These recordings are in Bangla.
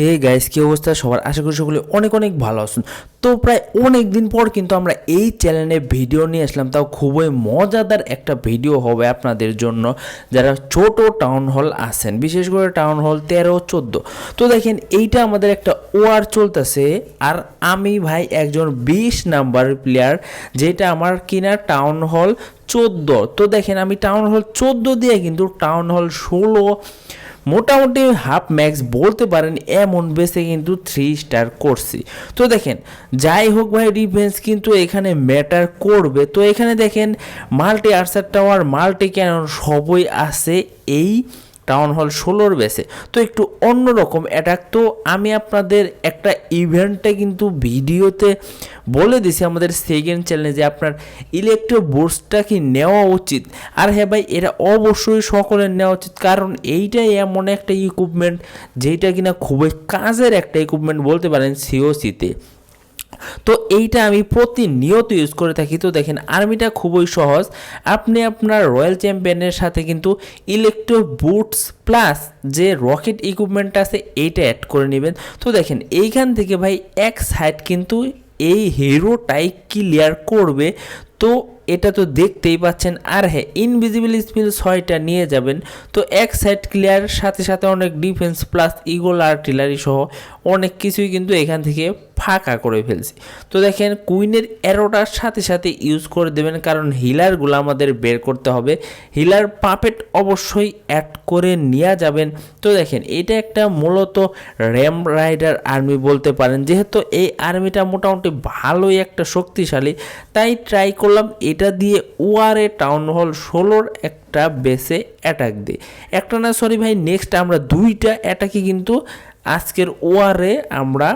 হে গাইস কি অবস্থা? সবার আশা করি সকলে অনেক অনেক ভালো আছেন। তো প্রায় অনেক দিন পর কিন্তু আমরা এই চ্যানেলে ভিডিও নিয়ে আসলাম। তাও খুবই মজাদার একটা ভিডিও হবে আপনাদের জন্য। যারা ছোট টাউন হল আছেন, বিশেষ করে টাউন হল তেরো, চোদ্দ, তো দেখেন এইটা আমাদের একটা ওয়ার চলতেছে। আর আমি ভাই একজন বিশ নাম্বার প্লেয়ার যেটা আমার কিনা টাউন হল চোদ্দ। তো দেখেন, আমি টাউন হল চোদ্দ দিয়ে কিন্তু টাউন হল ষোলো, মোটামুটি হাফ ম্যাক্স বলতে পারেন এমন বেসে কিন্তু থ্রি স্টার করছি। তো দেখেন, যাই হোক ভাই ডিফেন্স কিন্তু এখানে ম্যাটার করবে। তো এখানে দেখেন multi archer tower multi cannon সবই আছে এই টাউন হল ষোলোর বেসে তো একটু অন্যরকম অ্যাটাক তো আমি আপনাদের একটা ইভেন্টে কিন্তু ভিডিওতে বলে দিছি আমাদের সেকেন্ড চ্যানেলে যে আপনার ইলেকট্রো বোর্ডসটা কি নেওয়া উচিত। আর হ্যাঁ ভাই, এটা অবশ্যই সকলের নেওয়া উচিত। কারণ এইটাই এমন একটা ইকুইপমেন্ট যেটা কিনা খুবই কাজের একটা ইকুইপমেন্ট বলতে পারেন সিওসিতে তো এইটা আমি প্রতিনিয়ত ইউজ করে থাকি। তো দেখেন আর্মিটা খুবই সহজ। আপনি আপনার রয়্যাল চ্যাম্পিয়নের সাথে কিন্তু ইলেকট্রো বুটস প্লাস যে রকেট ইকুইপমেন্ট আছে, এইটা অ্যাড করে নেবেন। তো দেখেন, এইখান থেকে ভাই এক সাইড কিন্তু এই হিরোটাই ক্লিয়ার করবে। তো এটা তো দেখতেই পাচ্ছেন। আর হ্যাঁ ইনভিজিবল স্পিল ছয়টা নিয়ে যাবেন। তো এক সাইড ক্লিয়ার সাথে সাথে অনেক ডিফেন্স প্লাস ইগোল আর্টিলারি সহ অনেক কিছুই কিন্তু এখান থেকে ফাঁকা করে ফেলছি। তো দেখেন, কুইনের অ্যারোটার সাথে সাথে ইউজ করে দেবেন, কারণ হিলারগুলো আমাদের বের করতে হবে। হিলার পাপেট অবশ্যই অ্যাড করে নিয়ে যাবেন। তো দেখেন, এটা একটা মূলত র্যাম রাইডার আর্মি বলতে পারেন। যেহেতু এই আর্মিটা মোটামুটি ভালোই একটা শক্তিশালী, তাই ট্রাই করলাম এটা দিয়ে ওয়ারে টাউন হল ষোলোর একটা বেসে অ্যাটাক দিই। একটা না, সরি ভাই, নেক্সট আমরা দুইটা অ্যাটাকে কিন্তু আজকের ওয়ারে আমরা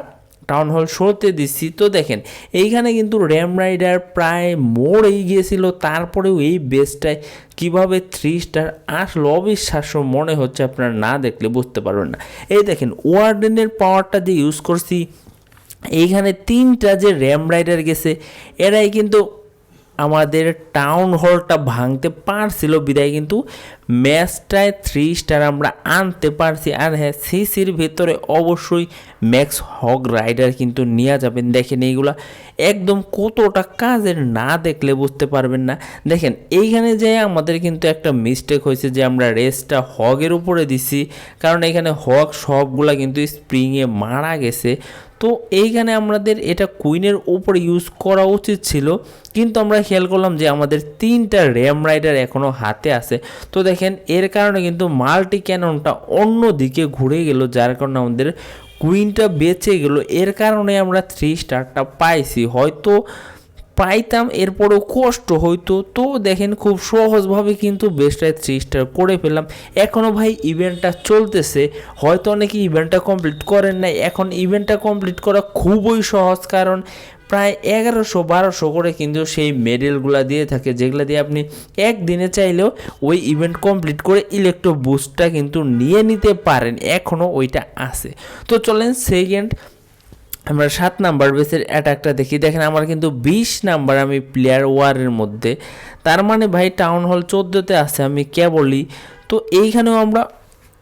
টাউন হল শোতে দিচ্ছি। তো দেখেন, এইখানে কিন্তু র্যাম রাইডার প্রায় মোড়েই গিয়েছিল। তারপরেও এই বেসটায় কীভাবে থ্রি স্টার আসলো অবিশ্বাস্য মনে হচ্ছে আপনারা না দেখলে বুঝতে পারবেন না। এই দেখেন ওয়ার্ডেনের পাওয়ারটা যে ইউজ করছি, এইখানে তিনটা যে র্যাম রাইডার গেছে, এরাই কিন্তু আমাদের টাউন হলটা ভাঙতে পারছিল। বিদায় কিন্তু ম্যাচটায় থ্রি স্টার আমরা আনতে পারছি। আর হ্যাঁ সিসির ভেতরে অবশ্যই ম্যাক্স হক রাইডার কিন্তু নিয়ে যাবেন। দেখেন এইগুলা একদম কতটা কাজের না দেখলে বুঝতে পারবেন না। দেখেন, এইখানে যে আমাদের কিন্তু একটা মিস্টেক হয়েছে যে আমরা রেসটা হগের উপরে দিছি। কারণ এখানে হক সবগুলা কিন্তু স্প্রিংয়ে মারা গেছে। তো এইখানে আমাদের এটা কুইনের উপরে ইউজ করা উচিত ছিল। কিন্তু আমরা খেয়াল করলাম যে আমাদের তিনটা র্যাম রাইডার এখনও হাতে আছে। তো দেখেন, এর কারণে কিন্তু মাল্টি ক্যাননটা অন্য দিকে ঘুরে গেল, যার কারণে আমাদের কুইনটা বেঁচে গেল। এর কারণে আমরা থ্রি স্টারটা পাইছি। হয়তো পাইতাম, এরপরেও কষ্ট হইতো। তো দেখেন, খুব সহজভাবে কিন্তু বেস্টায় থ্রি স্টার করে ফেললাম। এখনও ভাই ইভেন্টটা চলতেছে। হয়তো অনেকে ইভেন্টটা কমপ্লিট করেন নাই। এখন ইভেন্টটা কমপ্লিট করা খুবই সহজ, কারণ প্রায় এগারোশো, বারোশো করে কিন্তু সেই মেডেলগুলো দিয়ে থাকে, যেগুলো দিয়ে আপনি একদিনে চাইলেও ওই ইভেন্ট কমপ্লিট করে ইলেকট্রো বুস্টটা কিন্তু নিয়ে নিতে পারেন এখনও ওইটা আছে। তো চলেন সেকেন্ড আমরা সাত নাম্বার বেসের অ্যাটাকটা দেখি। দেখেন, আমার কিন্তু বিশ নাম্বার আমি প্লেয়ার ওয়ারের মধ্যে। তার মানে ভাই টাউন হল চোদ্দোতে আছে, আমি কেবলই। তো এইখানেও আমরা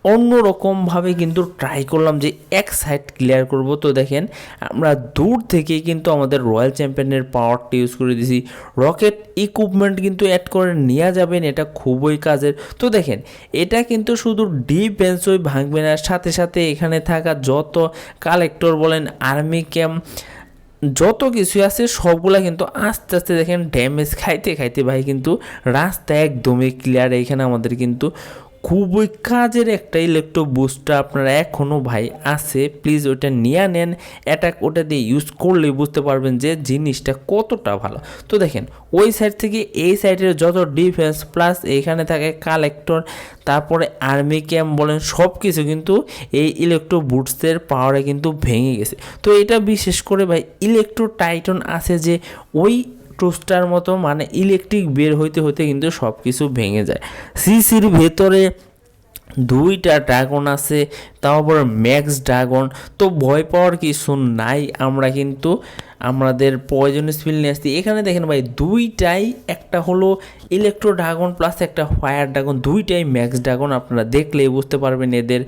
অন্যরকমভাবে কিন্তু ট্রাই করলাম যে এক সাইড ক্লিয়ার করব। তো দেখেন, আমরা দূর থেকে কিন্তু আমাদের রয়্যাল চ্যাম্পিয়নের পাওয়ারটা ইউজ করে দিছি। রকেট ইকুইপমেন্ট কিন্তু অ্যাড করে নিয়ে যাবেন এটা খুবই কাজের। তো দেখেন, এটা কিন্তু শুধু ডিফেন্সই ভাঙবে না, সাথে সাথে এখানে থাকা যত কালেক্টর বলেন আর্মি ক্যাম্প যত কিছু আছে সবগুলা কিন্তু আস্তে আস্তে দেখেন ড্যামেজ খাইতে খাইতে ভাই কিন্তু রাস্তা একদমই ক্লিয়ার এইখানে আমাদের কিন্তু খুবই কাজের একটা ইলেকট্রো বুস্টার আপনারা এখনও ভাই আছে। প্লিজ ওটা নিয়ে নেন। অ্যাটাক ওটা দিয়ে ইউজ করলে বুঝতে পারবেন যে জিনিসটা কতটা ভালো। তো দেখেন, ওই সাইড থেকে এই সাইডের যত ডিফেন্স প্লাস এইখানে থাকে কালেক্টর তারপরে আর্মি ক্যাম্প বলেন সব কিছু কিন্তু এই ইলেকট্রো বুটসের পাওয়ারে কিন্তু ভেঙে গেছে। তো এটা বিশেষ করে ভাই ইলেকট্রো টাইটন আছে যে ওই টোস্টার মতো মানে ইলেকট্রিক বের হইতে হইতে কিন্তু সব কিছু ভেঙে যায়। সিসির ভেতরে দুইটা ড্রাগন আছে তারপর ম্যাক্স ড্রাগন তো ভয় পাওয়ার কিছু নাই, আমরা কিন্তু আমাদের পয়জন স্পিল নিয়ে আসছি। এখানে দেখেন ভাই, দুইটাই, একটা হলো ইলেকট্রো ড্রাগন প্লাস একটা ফায়ার ড্রাগন দুইটাই ম্যাক্স ড্রাগন আপনারা দেখলেই বুঝতে পারবেন এদের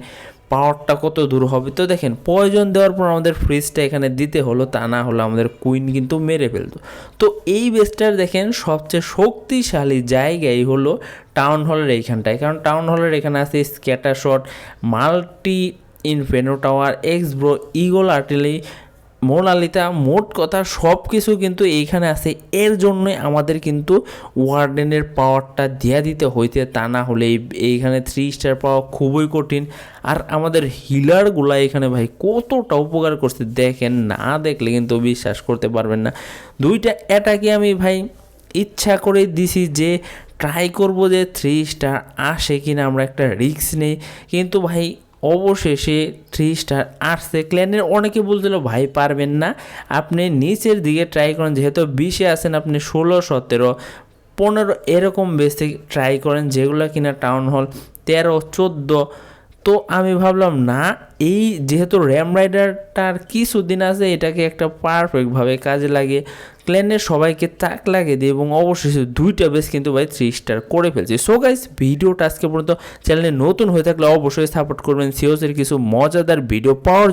পাওয়ারটা কত দূর হবে? তো দেখেন প্রয়োজন দেওয়ার পর আমাদের ফ্রিজটা এখানে দিতে হলো, তা না হলো আমাদের কুইন কিন্তু মেরে ফেলতো। তো এই বেসটার দেখেন, সবচেয়ে শক্তিশালী জায়গাই হলো টাউন হলের এইখানটায়। কারণ টাউন হলের এখানে আছে scatter shot multi inferno tower X bow eagle artillery মোনালিতা মোট কথা সব কিছু কিন্তু এইখানে আছে। এর জন্যই আমাদের কিন্তু ওয়ার্ডেনের পাওয়ারটা দেয়া দিতে হইতে, তা না হলে এইখানে থ্রি স্টার পাওয়া খুবই কঠিন। আর আমাদের হিলারগুলা এখানে ভাই কতটা উপকার করছে দেখেন, না দেখলে কিন্তু বিশ্বাস করতে পারবেন না। দুইটা অ্যাটাকে আমি ভাই ইচ্ছা করে দিছি যে ট্রাই করব যে থ্রি স্টার আসে কিনা, আমরা একটা রিস্ক নেই। কিন্তু ভাই অবশেষে থ্রি স্টার আসছে ক্ল্যানের অনেকে বলছিল, ভাই, পারবেন না। আপনি নিচের দিকে ট্রাই করেন। যেহেতু বিশে আছেন, আপনি ষোলো, সতেরো, পনেরো এরকম বেসে ট্রাই করেন, যেগুলো কিনা টাউন হল তেরো, চোদ্দ তো আমি ভাবলাম, না, এই যেহেতু র্যাম রাইডারটার কিছুদিন আছে, এটাকে একটা পারফেক্টভাবে কাজে লাগে ক্ল্যানের সবাইকে তাক লাগিয়ে দিই এবং অবশেষে দুইটা বেস কিন্তু ভাই থ্রি স্টার করে ফেলছি। সো গাইজ ভিডিওটা আজকে পর্যন্ত চ্যানেলে নতুন হয়ে থাকলে অবশ্যই সাপোর্ট করবেন। সিওসের কিছু মজাদার ভিডিও পাওয়ার